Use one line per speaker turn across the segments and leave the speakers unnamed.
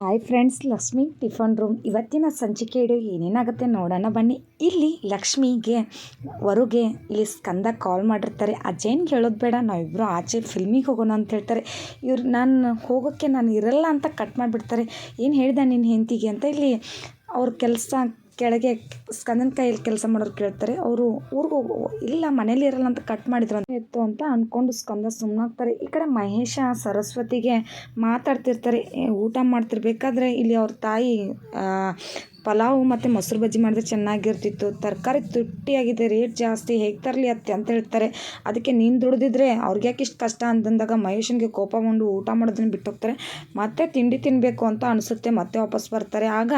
Hi friends Lakshmi tiffin room ಇವತ್ತಿನ ಸಂಚಿಕೆ ಇಡು, ಏನೇನಾಗುತ್ತೆ ನೋಡೋಣ ಬನ್ನಿ. ಇಲ್ಲಿ ಲಕ್ಷ್ಮಿಗೆ, ವರುಗೆ, ಇಲ್ಲಿ ಸ್ಕಂದ ಕಾಲ್ ಮಾಡಿರ್ತಾರೆ. ಅಜ್ಜೇನು ಹೇಳೋದು ಬೇಡ ನಾವಿಬ್ಬರು ಆಚೆ ಫಿಲ್ಮಿಗೆ ಹೋಗೋಣ ಅಂತ ಹೇಳ್ತಾರೆ. ಇವ್ರು ನಾನು ಹೋಗೋಕ್ಕೆ ನಾನು ಇರಲ್ಲ ಅಂತ ಕಟ್ ಮಾಡಿಬಿಡ್ತಾರೆ. ಏನು ಹೇಳಿದೆ ನಿನ್ನ ಹೆಂಡತಿಗೆ ಅಂತ ಇಲ್ಲಿ ಅವ್ರ ಕೆಲಸ ಕೆಳಗೆ ಸ್ಕಂದನ ಕೈಯಲ್ಲಿ ಕೆಲಸ ಮಾಡೋರು ಕೇಳ್ತಾರೆ, ಅವರು ಊರಿಗೆ ಇಲ್ಲ ಮನೇಲಿ ಇರಲ್ಲ ಅಂತ ಕಟ್ ಮಾಡಿದ್ರು ಅಂತ ಇತ್ತು ಅಂತ ಅಂದ್ಕೊಂಡು ಸ್ಕಂದ ಸುಮ್ಮನಾಗ್ತಾರೆ ಈ ಕಡೆ ಮಹೇಶ ಸರಸ್ವತಿಗೆ ಮಾತಾಡ್ತಿರ್ತಾರೆ ಊಟ ಮಾಡ್ತಿರ್ಬೇಕಾದ್ರೆ ಇಲ್ಲಿ ಅವ್ರ ತಾಯಿ ಪಲಾವು ಮತ್ತು ಮೊಸರು ಬಜ್ಜಿ ಮಾಡಿದ್ರೆ ಚೆನ್ನಾಗಿರ್ತಿತ್ತು. ತರಕಾರಿ ತುಟ್ಟಿಯಾಗಿದೆ ರೇಟ್ ಜಾಸ್ತಿ, ಹೇಗೆ ತರಲಿ ಅತ್ತೆ ಅಂತ ಹೇಳ್ತಾರೆ. ಅದಕ್ಕೆ ನೀನು ದುಡ್ದಿದ್ರೆ ಅವ್ರಿಗೆ ಯಾಕೆ ಇಷ್ಟು ಕಷ್ಟ ಅಂತಂದಾಗ ಮಹೇಶನಿಗೆ ಕೋಪ ಬಂದು ಊಟ ಮಾಡೋದನ್ನ ಬಿಟ್ಟು ಹೋಗ್ತಾರೆ ಮತ್ತೆ ತಿಂಡಿ ತಿನ್ನಬೇಕು ಅಂತ ಅನಿಸುತ್ತೆ, ಮತ್ತೆ ವಾಪಸ್ ಬರ್ತಾರೆ. ಆಗ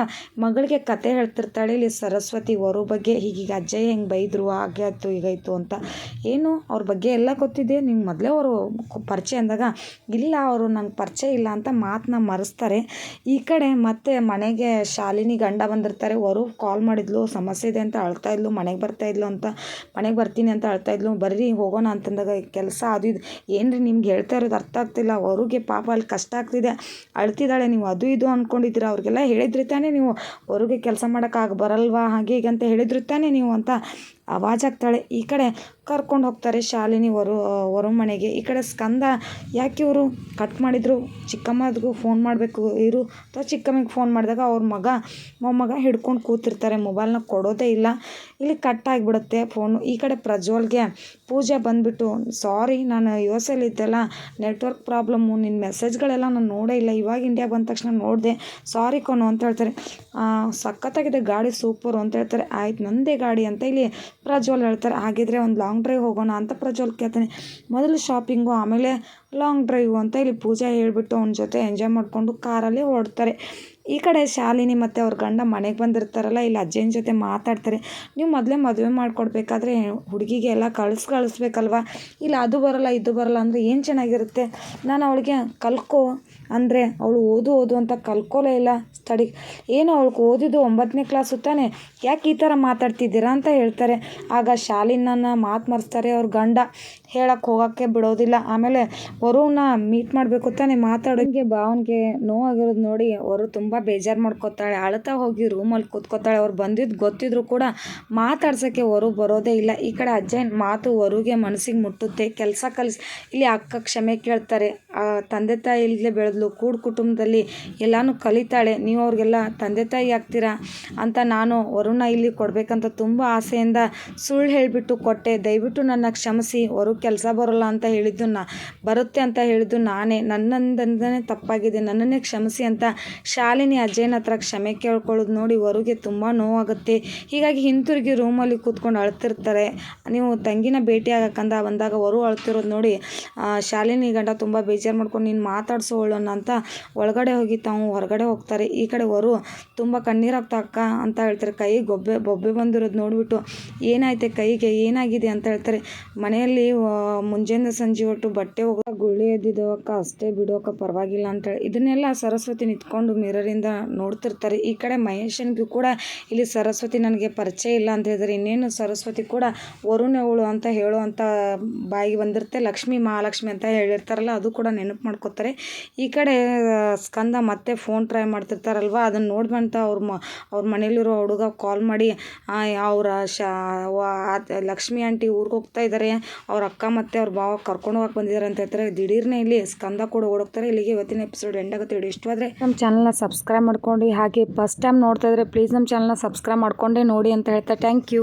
ಮಗಳಿಗೆ ಕತೆ ಹೇಳ್ತಿರ್ತಾಳೆ, ಇಲ್ಲಿ ಸರಸ್ವತಿ ವರು ಬಗ್ಗೆ ಹೀಗೀಗ ಅಜ್ಜಯ್ಯ ಹೆಂಗೆ ಬೈದರು, ಹಾಗೆ ಹೀಗಾಯಿತು ಹೀಗಾಯ್ತು ಅಂತ. ಏನು, ಅವ್ರ ಬಗ್ಗೆ ಎಲ್ಲ ಗೊತ್ತಿದೆ ನಿಂಗೆ ಮೊದಲೇ ಅವರು ಪರಿಚಯ ಅಂದಾಗ ಇಲ್ಲ, ಅವರು ನಂಗೆ ಪರಿಚಯ ಇಲ್ಲ ಅಂತ ಮಾತನ್ನ ಮರೆಸ್ತಾರೆ. ಈ ಕಡೆ ಮತ್ತೆ ಮನೆಗೆ ಶಾಲಿನಿ ಗಂಡ ಬಂದಿರ್ತಾರೆ. ವರು ಕಾಲ್ ಮಾಡಿದ್ಲು, ಸಮಸ್ಯೆ ಇದೆ ಅಂತ ಅಳ್ತಾ ಇದ್ಲು, ಮನೆಗೆ ಬರ್ತಾ ಇದ್ಲು ಅಂತ, ಮನೆಗೆ ಬರ್ತೀನಿ ಅಂತ ಅಳ್ತಾ ಇದ್ಲು, ಬರ್ರಿ ಹೋಗೋಣ ಅಂತಂದಾಗ ಕೆಲಸ ಅದು ಇದು. ಏನು ರೀ ನಿಮ್ಗೆ ಹೇಳ್ತಾ ಇರೋದು ಅರ್ಥ ಆಗ್ತಿಲ್ಲ. ವರುಗೆ ಪಾಪ ಅಲ್ಲಿ ಕಷ್ಟ ಆಗ್ತಿದೆ. ಅಳ್ತಿದ್ದಾಳೆ, ನೀವು ಅದು ಇದು ಅಂದ್ಕೊಂಡಿದ್ದೀರ ಅವ್ರಿಗೆಲ್ಲ ಹೇಳಿದ್ರಿ ತಾನೇ ನೀವು. ಹೊರಗೆ ಕೆಲಸ ಮಾಡೋಕ್ಕಾಗ ಬರಲ್ವಾ? ಹಾಗೆ ಹೀಗೆ ಅಂತ ಹೇಳಿದ್ರು ತಾನೇ ನೀವು ಅಂತ ಆವಾಜ್ ಆಗ್ತಾಳೆ ಈ ಕಡೆ ಕರ್ಕೊಂಡು ಹೋಗ್ತಾರೆ ಶಾಲಿನಿ ವರು ಮನೆಗೆ ಈ ಕಡೆ ಸ್ಕಂದ ಯಾಕೆ ಇವರು ಕಟ್ ಮಾಡಿದರು? ಚಿಕ್ಕಮ್ಮದಿಗೂ ಫೋನ್ ಮಾಡಬೇಕು, ಇರು. ಅಥವಾ ಚಿಕ್ಕಮ್ಮಿಗೆ ಫೋನ್ ಮಾಡಿದಾಗ ಅವ್ರ ಮಗ ಮೊಮ್ಮಗ ಹಿಡ್ಕೊಂಡು ಕೂತಿರ್ತಾರೆ ಮೊಬೈಲ್ನ ಕೊಡೋದೇ ಇಲ್ಲ. ಇಲ್ಲಿ ಕಟ್ ಆಗಿಬಿಡುತ್ತೆ ಫೋನು ಈ ಕಡೆ ಪ್ರಜ್ವಲ್ಗೆ ಪೂಜೆ ಬಂದುಬಿಟ್ಟು ಸಾರಿ ನಾನು ಯು ಎಸ್ ಇದ್ದೆಲ್ಲ ನೆಟ್ವರ್ಕ್ ಪ್ರಾಬ್ಲಮ್ಮು ನಿನ್ನ ಮೆಸೇಜ್ಗಳೆಲ್ಲ ನಾನು ನೋಡೇ ಇಲ್ಲ. ಇವಾಗ ಇಂಡಿಯಾ ಬಂದ ತಕ್ಷಣ ನೋಡಿದೆ. ಸಾರಿ ಕೊನು, ಅಂತ ಹೇಳ್ತಾರೆ. ಸಖತ್ತಾಗಿದೆ, ಗಾಡಿ ಸೂಪರು ಅಂತ ಹೇಳ್ತಾರೆ. ಆಯ್ತು, ನಂದೇ ಗಾಡಿ, ಅಂತ ಇಲ್ಲಿ ಪ್ರಜ್ವಲ್ ಹೇಳ್ತಾರೆ. ಹಾಗಿದ್ರೆ ಒಂದು ಲಾಂಗ್ ಡ್ರೈವ್ ಹೋಗೋಣ ಅಂತ ಪ್ರಜ್ವಲ್ ಕೇಳ್ತಾನೆ. ಮೊದಲು ಶಾಪಿಂಗು ಆಮೇಲೆ ಲಾಂಗ್ ಡ್ರೈವು ಅಂತ ಇಲ್ಲಿ ಪೂಜಾ ಹೇಳಿಬಿಟ್ಟು ಅವನ ಜೊತೆ ಎಂಜಾಯ್ ಮಾಡಿಕೊಂಡು ಕಾರಲ್ಲಿ ಹೊರಡ್ತಾರೆ ಈ ಕಡೆ ಶಾಲಿನಿ ಮತ್ತು ಅವ್ರ ಗಂಡ ಮನೆಗೆ ಬಂದಿರ್ತಾರಲ್ಲ, ಇಲ್ಲಿ ಅಜ್ಜನ ಜೊತೆ ಮಾತಾಡ್ತಾರೆ. ನೀವು ಮೊದಲೇ ಮದುವೆ ಮಾಡಿಕೊಡ್ಬೇಕಾದ್ರೆ ಹುಡುಗಿಗೆ ಎಲ್ಲ ಕಳ್ಸಿ ಕಳಿಸ್ಬೇಕಲ್ವ? ಇಲ್ಲ ಅದು ಬರಲ್ಲ, ಇದು ಬರಲ್ಲ ಅಂದರೆ ಏನು ಚೆನ್ನಾಗಿರುತ್ತೆ? ನಾನು ಅವಳಿಗೆ ಕಲ್ಕೋ ಅಂದರೆ ಅವಳು ಓದು ಓದು ಅಂತ ಕಲ್ಕೋಲೇ ಇಲ್ಲ ಸ್ಟಡಿ. ಏನು ಅವಳಿಗೆ ಓದಿದ್ದು ಒಂಬತ್ತನೇ ಕ್ಲಾಸು ತಾನೇ, ಯಾಕೆ ಈ ಥರ ಮಾತಾಡ್ತಿದ್ದೀರಾ ಅಂತ ಹೇಳ್ತಾರೆ. ಆಗ ಶಾಲಿನನ್ನ ಮಾತು ಮರೆಸ್ತಾರೆ ಅವ್ರ ಗಂಡ. ಹೇಳಕ್ಕೆ ಹೋಗೋಕ್ಕೆ ಬಿಡೋದಿಲ್ಲ. ಆಮೇಲೆ ವರುಣ ಮೀಟ್ ಮಾಡಬೇಕು ತಾನೆ ಮಾತಾಡೋಂಗೆ ಭಾವನಿಗೆ ನೋವಾಗಿರೋದು ನೋಡಿ, ಅವರು ತುಂಬ ಬೇಜಾರು ಮಾಡ್ಕೊತಾಳೆ. ಅಳ್ತಾ ಹೋಗಿ ರೂಮಲ್ಲಿ ಕೂತ್ಕೋತಾಳೆ. ಅವ್ರು ಬಂದಿದ್ದು ಗೊತ್ತಿದ್ರು ಕೂಡ ಮಾತಾಡ್ಸೋಕ್ಕೆ ವರು ಬರೋದೇ ಇಲ್ಲ. ಈ ಕಡೆ ಅಜ್ಜನ ಮಾತು ಹೊರಗೆ ಮನಸ್ಸಿಗೆ ಮುಟ್ಟುತ್ತೆ. ಕೆಲಸ ಕಲಿಸಿ, ಇಲ್ಲಿ ಅಕ್ಕ ಕ್ಷಮೆ ಕೇಳ್ತಾರೆ. ತಂದೆ ತಾಯಿ ಇಲ್ಲದೆ ಬೆಳೆದ್ಲು, ಕೂಡು ಕುಟುಂಬದಲ್ಲಿ ಎಲ್ಲಾನು ಕಲಿತಾಳೆ. ನೀವು ಅವ್ರಿಗೆಲ್ಲ ತಂದೆ ತಾಯಿ ಆಗ್ತೀರಾ ಅಂತ ನಾನು ವರುಣ ಇಲ್ಲಿ ಕೊಡಬೇಕಂತ ತುಂಬ ಆಸೆಯಿಂದ ಸುಳ್ಳು ಹೇಳಿಬಿಟ್ಟು ಕೊಟ್ಟೆ. ದಯವಿಟ್ಟು ನನ್ನ ಕ್ಷಮಿಸಿ. ಹೊರಗೆ ಕೆಲಸ ಬರೋಲ್ಲ ಅಂತ ಹೇಳಿದ್ದು ನಾ, ಬರುತ್ತೆ ಅಂತ ಹೇಳಿದ್ದು ನಾನೇ. ನನ್ನಿಂದನೇ ತಪ್ಪಾಗಿದೆ. ನನ್ನನ್ನೇ ಕ್ಷಮಿಸಿ ಅಂತ ಶಾಲಿನಿ ಅಜ್ಜಯ್ಯನ ಹತ್ರ ಕ್ಷಮೆ ಕೇಳ್ಕೊಳ್ಳೋದು ನೋಡಿ ವರುಗೆ ತುಂಬ ನೋವಾಗುತ್ತೆ. ಹೀಗಾಗಿ ಹಿಂತಿರುಗಿ ರೂಮಲ್ಲಿ ಕೂತ್ಕೊಂಡು ಅಳ್ತಿರ್ತಾರೆ. ನೀವು ತಂಗಿನ ಭೇಟಿ ಆಗಕ್ಕಂದ ಬಂದಾಗ ವರು ಅಳ್ತಿರೋದು ನೋಡಿ ಶಾಲಿನಿ ಗಂಡ ತುಂಬ ಬೇಜಾರು ಮಾಡ್ಕೊಂಡು, ನೀನು ಮಾತಾಡ್ಸೋಳ್ಳೋಣ ಅಂತ ಒಳಗಡೆ ಹೋಗಿ ತಾವು ಹೊರಗಡೆ ಹೋಗ್ತಾರೆ. ಈ ಕಡೆ ವರು, ತುಂಬ ಕಣ್ಣೀರಾಗ್ತಾ ಅಕ್ಕ ಅಂತ ಹೇಳ್ತಾರೆ. ಕೈ ಗೊಬ್ಬೆ, ಬೊಬ್ಬೆ ಬಂದಿರೋದು ನೋಡಿಬಿಟ್ಟು, ಏನಾಯ್ತೆ ಕೈಗೆ, ಏನಾಗಿದೆ ಅಂತ ಹೇಳ್ತಾರೆ. ಮನೆಯಲ್ಲಿ ಮುಂಜಾನೆ ಸಂಜೆ ಒಟ್ಟು ಬಟ್ಟೆ ಹೋಗೋ ಗುಳ್ಳೆ ಎದ್ದಿದ್ದವಕ್ಕ ಅಷ್ಟೇ ಬಿಡೋಕ ಪರವಾಗಿಲ್ಲ ಅಂತ ಹೇಳಿ. ಇದನ್ನೆಲ್ಲ ಸರಸ್ವತಿ ನಿಂತ್ಕೊಂಡು ಮಿರರಿಂದ ನೋಡ್ತಿರ್ತಾರೆ. ಈ ಕಡೆ ಮಹೇಶನ್ಗೂ ಕೂಡ ಇಲ್ಲಿ ಸರಸ್ವತಿ ನನಗೆ ಪರಿಚಯ ಇಲ್ಲ ಅಂತ ಹೇಳಿದ್ರೆ. ಇನ್ನೇನು ಸರಸ್ವತಿ ಕೂಡ ವರುಣೆ ಅವಳು ಅಂತ ಹೇಳುವಂಥ ಬಾಯಿ ಬಂದಿರುತ್ತೆ. ಲಕ್ಷ್ಮಿ, ಮಹಾಲಕ್ಷ್ಮಿ ಅಂತ ಹೇಳಿರ್ತಾರಲ್ಲ, ಅದು ಕೂಡ ನೆನಪು ಮಾಡ್ಕೋತಾರೆ. ಈ ಕಡೆ ಸ್ಕಂದ ಮತ್ತೆ ಫೋನ್ ಟ್ರೈ ಮಾಡ್ತಿರ್ತಾರಲ್ವ? ಅದನ್ನು ನೋಡ್ಬಂತ ಅವ್ರ ಮ, ಅವ್ರ ಮನೇಲಿರೋ ಹುಡುಗ ಕಾಲ್ ಮಾಡಿ ಅವರ ಶಾ ಲಕ್ಷ್ಮಿ ಆಂಟಿ ಊರಿಗೆ ಹೋಗ್ತಾ ಇದ್ದಾರೆ ಅವ್ರ ಅಕ್ಕ ಮತ್ತು ಅವ್ರ ಭಾವ ಕರ್ಕೊಂಡು ಹೋಗಕ್ಕೆ ಬಂದಿದ್ದಾರೆ ಅಂತ ಹೇಳ್ತಾರೆ. ದಿಢೀರ್ನೇ ಇಲ್ಲಿ ಸ್ಕಂದ ಕೂಡ ಓಡೋಗ್ತಾರೆ. ಇಲ್ಲಿಗೆ ಇವತ್ತಿನ ಎಪಿಸೋಡ್ ಎಂಡ್ ಆಗುತ್ತೆ. ಇಷ್ಟು ನಮ್ಮ ಚಾನಲ್ನ ಸಬ್ಸ್ಕ್ರೈಬ್ ಮಾಡ್ಕೊಂಡು ಹಾಗೆ ಫಸ್ಟ್ ಟೈಮ್ ನೋಡ್ತಾ ಇದ್ರೆ ಪ್ಲೀಸ್ ನಮ್ಮ ಚಾನಲ್ನ ಸಬ್ಸ್ಕ್ರೈಬ್ ಮಾಡ್ಕೊಂಡೇ ನೋಡಿ ಅಂತ ಹೇಳ್ತಾ ಥ್ಯಾಂಕ್ ಯು